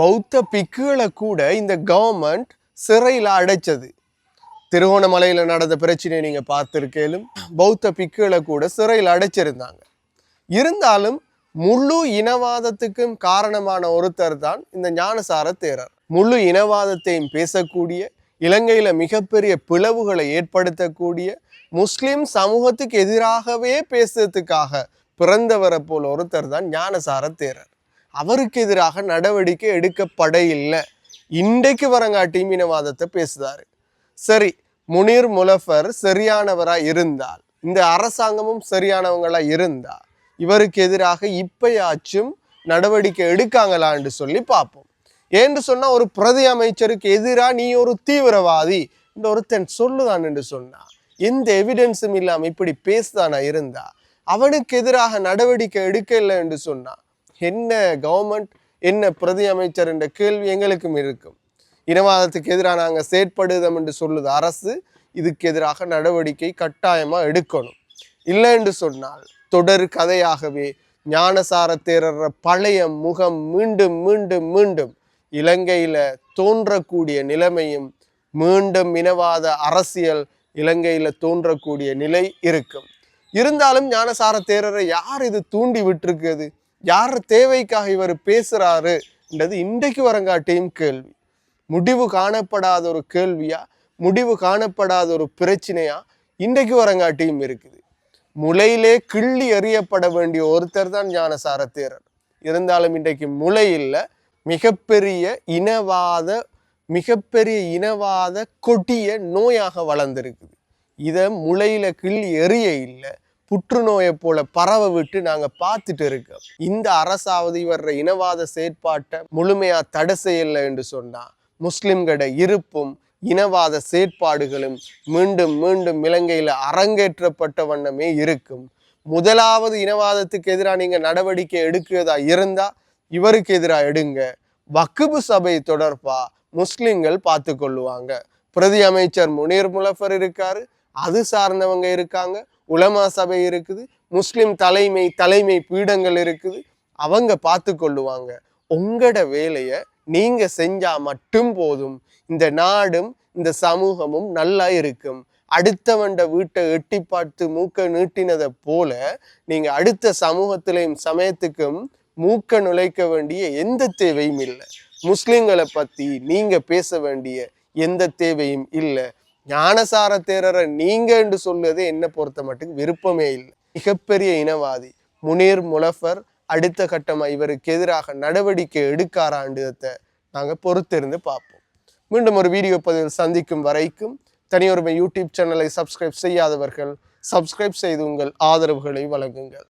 பௌத்த பிக்குகளை கூட இந்த கவர்மெண்ட் சிறையில் அடைச்சது. திருகோணமலையில் நடந்த பிரச்சனையை நீங்கள் பார்த்துருக்கேலும் பௌத்த பிக்குகளை கூட சிறையில் அடைச்சிருந்தாங்க. இருந்தாலும் முழு இனவாதத்துக்கும் காரணமான ஒருத்தர் தான் இந்த ஞானசார தேரர். முழு இனவாதத்தையும் பேசக்கூடிய இலங்கையில் மிகப்பெரிய பிளவுகளை ஏற்படுத்தக்கூடிய முஸ்லிம் சமூகத்துக்கு எதிராகவே பேசுறதுக்காக பிறந்தவரை போல ஒருத்தர் தான் ஞானசார தேரர். அவருக்கு எதிராக நடவடிக்கை எடுக்கப்பட இல்லை. இன்றைக்கு வரங்காட்டியும் இனவாதத்தை பேசுதாரு. சரி முனீர் முலஃபர் சரியானவரா இருந்தால் இந்த அரசாங்கமும் சரியானவங்களா இருந்தா இவருக்கு எதிராக இப்பயாச்சும் நடவடிக்கை எடுக்காங்களான்னு சொல்லி பார்ப்போம். ஏன்னு சொன்னா ஒரு பிரதி அமைச்சருக்கு எதிரா நீ ஒரு தீவிரவாதி இந்த ஒருத்தன் சொல்லுதான் என்று சொன்னா எந்த எவிடன்ஸும் இல்லாமல் இப்படி பேசுதானா இருந்தா அவனுக்கு எதிராக நடவடிக்கை எடுக்க இல்லை என்று சொன்னா என்ன கவர்மெண்ட் என்ன பிரதி அமைச்சர் என்ற கேள்வி எங்களுக்கும் இருக்கும். இனவாதத்துக்கு எதிராக நாங்கள் செயற்படுதம் என்று சொல்லுது அரசு இதுக்கு எதிராக நடவடிக்கை கட்டாயமாக எடுக்கணும். இல்லை என்று சொன்னால் தொடர் கதையாகவே ஞானசார தேரர பழைய முகம் மீண்டும் மீண்டும் மீண்டும் இலங்கையில தோன்றக்கூடிய நிலைமையும் மீண்டும் இனவாத அரசியல் இலங்கையில தோன்றக்கூடிய நிலை இருக்கும். இருந்தாலும் ஞானசார தேரரை யார் இது தூண்டி விட்டிருக்குது யார் தேவைக்காக இவர் பேசுகிறாருன்றது என்றது இன்றைக்கு வரங்காட்டியும் கேள்வி. முடிவு காணப்படாத ஒரு கேள்வியா? முடிவு காணப்படாத ஒரு பிரச்சனையா? இன்றைக்கு வரங்காட்டியும் இருக்குது. முளையிலே கிள்ளி எறியப்பட வேண்டிய ஒருத்தர் தான் ஞானசார தேரர் இருந்தாலும் இன்றைக்கு முளையில் மிகப்பெரிய இனவாத மிகப்பெரிய இனவாத கொடிய நோயாக வளர்ந்துருக்குது. இதை முளையில கிள்ளி எறிய இல்லை புற்றுநோயை போல பரவ விட்டு நாங்கள் பார்த்துட்டு இருக்கோம். இந்த அரசாவது வர்ற இனவாத செயற்பாட்டை முழுமையாக தடை செய்யலை என்று சொன்னால் முஸ்லிம்களோட இருப்பும் இனவாத செயற்பாடுகளும் மீண்டும் மீண்டும் இலங்கையில் அரங்கேற்றப்பட்ட வண்ணமே இருக்கும். முதலாவது இனவாதத்துக்கு எதிராக நீங்கள் நடவடிக்கை எடுக்கிறதா இருந்தால் இவருக்கு எதிராக எடுங்க. வக்குபு சபை தொடர்பாக முஸ்லிம்கள் பார்த்து கொள்ளுவாங்க. பிரதி அமைச்சர் முனீர் முலஃபர் இருக்காரு அது சார்ந்தவங்க இருக்காங்க. உலமா சபை இருக்குது முஸ்லிம் தலைமை தலைமை பீடங்கள் இருக்குது. அவங்க பார்த்து கொள்ளுவாங்க. உங்களோட வேலையை நீங்கள் செஞ்சால் மட்டும் போதும். இந்த நாடும் இந்த சமூகமும் நல்லா இருக்கும். அடுத்தவண்ட வீட்டை எட்டி பார்த்து மூக்க நீட்டினதை போல நீங்கள் அடுத்த சமூகத்திலையும் சமயத்துக்கும் மூக்க நுழைக்க வேண்டிய எந்த தேவையும் இல்லை. முஸ்லிம்களை பற்றி நீங்கள் பேச வேண்டிய எந்த தேவையும் இல்லை. ஞானசார தேரரை நீங்க என்று சொல்வதே என்ன பொறுத்த மட்டுக்கு விருப்பமே இல்லை. மிகப்பெரிய இனவாதி முனீர் முலஃபர் அடுத்த கட்டமாக இவருக்கு எதிராக நடவடிக்கை எடுக்காராண்டுதத்தை நாங்கள் பொறுத்திருந்து பார்ப்போம். மீண்டும் ஒரு வீடியோ பதிவில் சந்திக்கும் வரைக்கும் தனியொருமை யூடியூப் சேனலை சப்ஸ்கிரைப் செய்யாதவர்கள் சப்ஸ்கிரைப் செய்து உங்கள் ஆதரவுகளை வழங்குங்கள்.